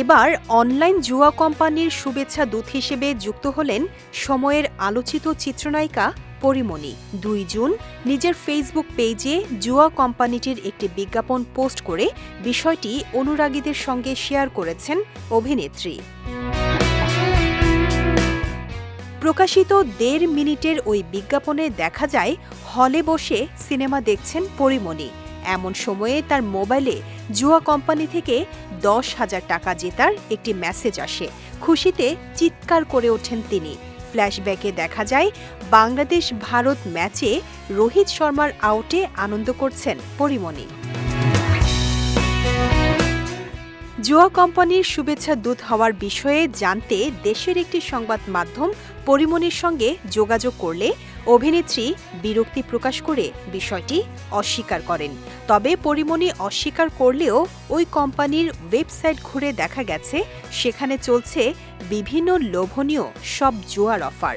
এবার অনলাইন জুয়া কোম্পানির শুভেচ্ছা দূত হিসেবে যুক্ত হলেন সময়ের আলোচিত চিত্রনায়িকা পরিমণি। দুই জুন নিজের ফেসবুক পেজে জুয়া কোম্পানিটির একটি বিজ্ঞাপন পোস্ট করে বিষয়টি অনুরাগীদের সঙ্গে শেয়ার করেছেন অভিনেত্রী। প্রকাশিত দেড় মিনিটের ওই বিজ্ঞাপনে দেখা যায়, হলে বসে সিনেমা দেখছেন পরিমণি। এমন সময়ে তার মোবাইলে জুয়া কোম্পানি থেকে দশ হাজার টাকা জেতার একটি মেসেজ আসে। খুশিতে চিৎকার করে ওঠেন তিনি। ফ্ল্যাশব্যাকে দেখা যায়, বাংলাদেশ ভারত ম্যাচে রোহিত শর্মার আউটে আনন্দ করছেন পরিমণি। জুয়া কোম্পানির শুভেচ্ছা দূত হওয়ার বিষয়ে জানতে দেশের একটি সংবাদ মাধ্যম পরিমণির সঙ্গে যোগাযোগ করলে অভিনেত্রী বিরক্তি প্রকাশ করে বিষয়টি অস্বীকার করেন। তবে পরিমণি অস্বীকার করলেও ওই কোম্পানির ওয়েবসাইট ঘুরে দেখা গেছে, সেখানে চলছে বিভিন্ন লোভনীয় সব জুয়ার অফার।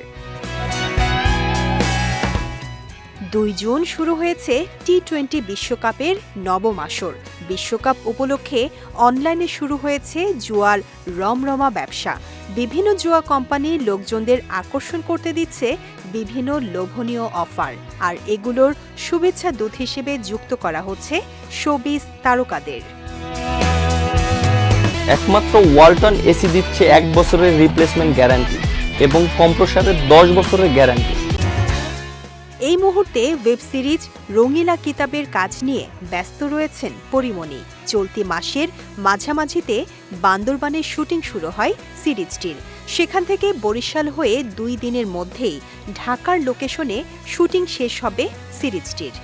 দুই জুন শুরু হয়েছে টি টোয়েন্টি বিশ্বকাপের নবম আসর। বিশ্বকাপ উপলক্ষে অনলাইনে শুরু হয়েছে জুয়ার রমরমা ব্যবসা। বিভিন্ন জুয়া কোম্পানি লোকজনদের আকর্ষণ করতে দিচ্ছে বিভিন্ন লোভনীয় অফার আর এগুলোর শুভেচ্ছা দূত হিসেবে যুক্ত করা হচ্ছে শোবিজ তারকাদের। একমাত্র ওয়ালটন এসি দিচ্ছে এক বছরের রিপ্লেসমেন্ট গ্যারান্টি এবং কম্প্রসারের দশ বছরের গ্যারান্টি এই মুহূর্তে ওয়েব সিরিজ রঙিলা কিতাবের কাজ নিয়ে ব্যস্ত রয়েছেন পরিমণি। চলতি মাসের মাঝামাঝিতে বান্দরবানের শুটিং শুরু হয় সিরিজটির। সেখান থেকে বরিশাল হয়ে দুই দিনের মধ্যেই ঢাকার লোকেশনে শুটিং শেষ হবে সিরিজটির।